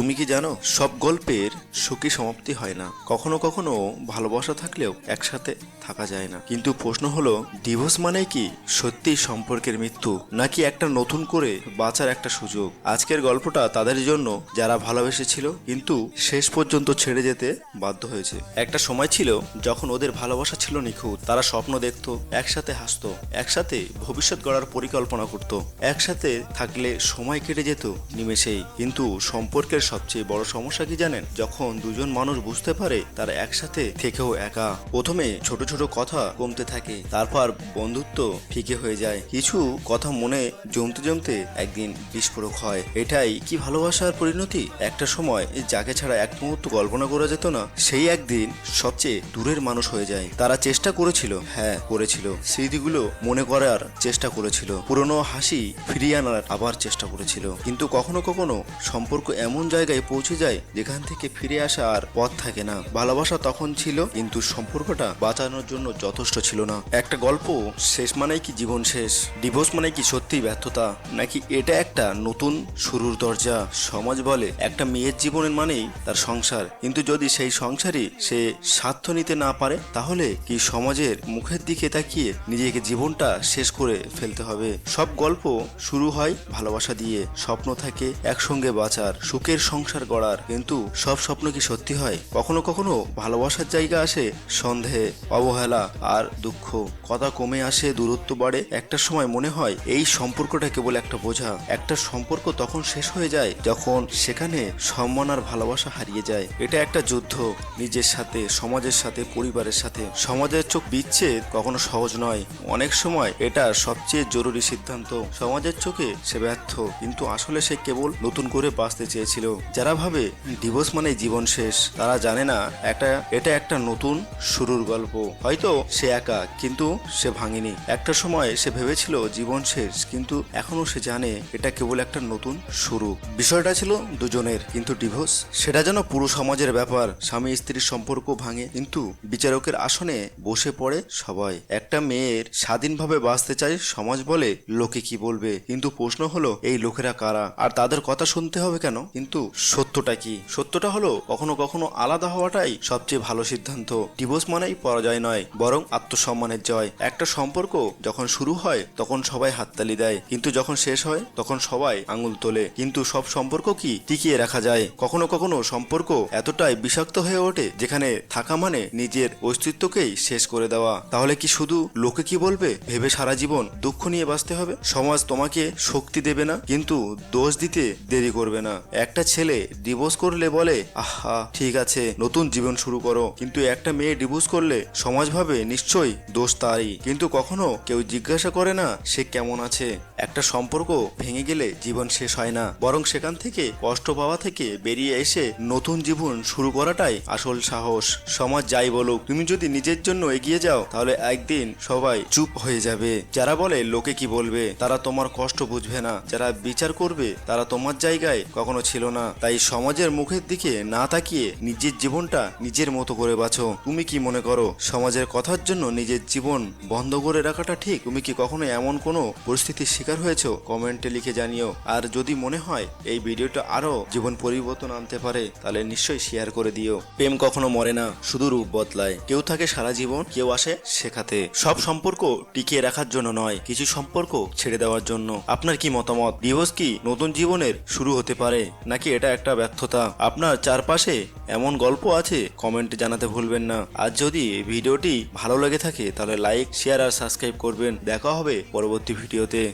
তুমি কি জানো, সব গল্পের সুখী সমাপ্তি হয় না। কখনো কখনো ভালোবাসা থাকলেও একসাথে থাকা যায় না। কিন্তু প্রশ্ন হলো, ডিভোর্স মানে কি সত্যি সম্পর্কের মৃত্যু, নাকি একটা নতুন করে বাঁচার একটা সুযোগ? আজকের গল্পটা তাদের জন্য যারা ভালোবেসেছিল, কিন্তু শেষ পর্যন্ত ছেড়ে যেতে বাধ্য হয়েছে। একটা সময় ছিল যখন ওদের ভালোবাসা ছিল নিখুঁত। তারা স্বপ্ন দেখত, একসাথে হাসতো, একসাথে ভবিষ্যৎ গড়ার পরিকল্পনা করত। একসাথে থাকলে সময় কেটে যেত নিমেষেই। কিন্তু সম্পর্কের সবচেয়ে বড় সমস্যা কি জানেন? যখন দুজন মানুষ বুঝতে পারে তারা একসাথে থেকেও একা। প্রথমে ছোট ছোট কথা কমতে থাকে, তারপর বন্ধুত্ব ফিকে হয়ে যায়। কিছু কথা মনে জমতে জমতে একদিন বিস্ফোরক হয়। এটাই কি ভালোবাসার পরিণতি? একটা সময় যাকে ছাড়া এক মুহূর্ত কল্পনা করা যেত না, সেই একদিন সবচেয়ে দূরের মানুষ হয়ে যায়। তারা চেষ্টা করেছিল হ্যাঁ করেছিল। স্মৃতিগুলো মনে করার চেষ্টা করেছিল। পুরনো হাসি ফিরিয়ে আনার আবার চেষ্টা করেছিল। কিন্তু কখনো কখনো সম্পর্ক এমন জায়গায় পৌঁছে যায়, যেখান থেকে ফিরে আসা আর পথ থাকে না। ভালোবাসা তখন ছিল, কিন্তু সম্পর্কটা বাঁচানোর জন্য যথেষ্ট ছিল না। একটা গল্প, শেষ মানেই কি জীবন শেষ? ডিভোর্স মানে কি সত্যি ব্যর্থতা? নাকি এটা একটা নতুন শুরুর দরজা? সমাজ বলে, একটা মেয়ের জীবনের মানেই তার সংসার। কিন্তু যদি সেই সংসারই সে স্বার্থ নিতে না পারে, তাহলে কি সমাজের মুখের দিকে তাকিয়ে নিজেকে জীবনটা শেষ করে ফেলতে হবে? সব গল্প শুরু হয় ভালোবাসা দিয়ে। স্বপ্ন থাকে একসঙ্গে বাঁচার, সুখের সংসার গড়ার। কিন্তু সব স্বপ্ন কি সত্যি হয়? কখনো কখনো ভালোবাসার জায়গা আসে সন্দেহ, অবহেলা আর দুঃখ। কথা কমে আসে, দূরত্ব বাড়ে। একটা সময় মনে হয় এই সম্পর্কটা কেবল একটা বোঝা। একটা সম্পর্ক তখন শেষ হয়ে যায় যখন সেখানে সম্মান আর ভালোবাসা হারিয়ে যায়। এটা একটা যুদ্ধ। নিজের সাথে, সমাজের সাথে, পরিবারের সাথে। সমাজের চোখ বিচ্ছেদ কখনো সহজ নয়। অনেক সময় এটা সবচেয়ে জরুরি সিদ্ধান্ত। সমাজের চোখে সে ব্যর্থ, কিন্তু আসলে সে কেবল নতুন করে বাঁচতে চেয়েছিল। যারা ভাবে ডিভোর্স মানে জীবন শেষ, তারা জানে না একটা, এটা একটা নতুন শুরুর গল্প। হয়তো সে একা, কিন্তু সে ভাঙেনি। একটা সময় সে ভেবেছিল জীবন শেষ, কিন্তু এখনও সে জানে এটা কেবল একটা নতুন শুরু। বিষয়টা ছিল দুজনের, কিন্তু ডিভোর্স সেটা যেন পুরো সমাজের ব্যাপার। স্বামী স্ত্রীর সম্পর্ক ভাঙে, কিন্তু বিচারকের আসনে বসে পড়ে সবাই। একটা মেয়ের স্বাধীনভাবে বাঁচতে চায় সমাজ বলে লোকে কি বলবে? কিন্তু প্রশ্ন হলো, এই লোকেরা কারা? আর তাদের কথা শুনতে হবে কেন? কিন্তু সত্যটা কি? সত্যটা হলো কখনো কখনো আলাদা হওয়াটাই সবচেয়ে ভালো সিদ্ধান্ত। ডিভোর্স মানেই পরাজয় নয়, বরং আত্মসম্মানের জয়। একটা সম্পর্ক যখন শুরু হয়, তখন সবাই হাততালি দেয়। কিন্তু যখন শেষ হয়, তখন সবাই আঙুল তোলে। কিন্তু সব সম্পর্ক কি টিকিয়ে রাখা যায়? কখনো কখনো সম্পর্ক এতটাই বিষাক্ত হয়ে ওঠে, যেখানে থাকা মানে নিজের অস্তিত্বকেই শেষ করে দেওয়া। তাহলে কি শুধু লোকে কি বলবে? ভেবে সারা জীবন দুঃখ নিয়ে বাঁচতে হবে? সমাজ তোমাকে শক্তি দেবে না, কিন্তু দোষ দিতে দেরি করবে না। একটা ছেলে ডিভোর্স করলে বলে, আহা, ঠিক আছে, নতুন জীবন শুরু করো। কিন্তু একটা মেয়ে ডিভোর্স করলে সমাজভাবে নিশ্চয়ই দোষ তারই। কিন্তু কখনো কেউ জিজ্ঞাসা করে না, সে কেমন আছে? একটা সম্পর্ক ভেঙে গেলে জীবন শেষ হয় না। বরং সেখান থেকে কষ্ট পাওয়া থেকে বেরিয়ে এসে নতুন জীবন শুরু করাটাই আসল সাহস। সমাজ যাই বলুক, তুমি যদি নিজের জন্য এগিয়ে যাও, তাহলে একদিন সবাই চুপ হয়ে যাবে। যারা বলে, লোকে কি বলবে? তারা তোমার কষ্ট বুঝবে না। যারা বিচার করবে, তারা তোমার জায়গায় কখনো ছিল না। তাই সমাজের মুখের দিকে না তাকিয়ে নিজের জীবনটা নিজের মতো করে বাঁচো। তুমি কি মনে করো, সমাজের কথার জন্য নিজের জীবন বন্ধ করে রাখাটা ঠিক? তুমি কি কখনো এমন কোনো পরিস্থিতির শিকার হয়েছো, কমেন্টে লিখে জানিও। আর যদি মনে হয় এই ভিডিওটা আরও জীবন পরিবর্তন আনতে পারে, তাহলে নিশ্চয়ই শেয়ার করে দিও। প্রেম কখনো মরে না, শুধু রূপ বদলায়। কেউ থাকে সারা জীবন, কেউ আসে শেখাতে। সব সম্পর্ক টিকিয়ে রাখার জন্য নয়, কিছু সম্পর্ক ছেড়ে দেওয়ার জন্য। আপনার কি মতামত? ডিভোর্স কি নতুন জীবনের শুরু হতে পারে, নাকি এটা একটা ব্যর্থতা? আপনার চারপাশে এমন গল্প আছে, কমেন্টে জানাতে ভুলবেন না। আর যদি ভিডিওটি ভালো লেগে থাকে, তাহলে লাইক, শেয়ার আর সাবস্ক্রাইব করবেন। দেখা হবে পরবর্তী ভিডিওতে।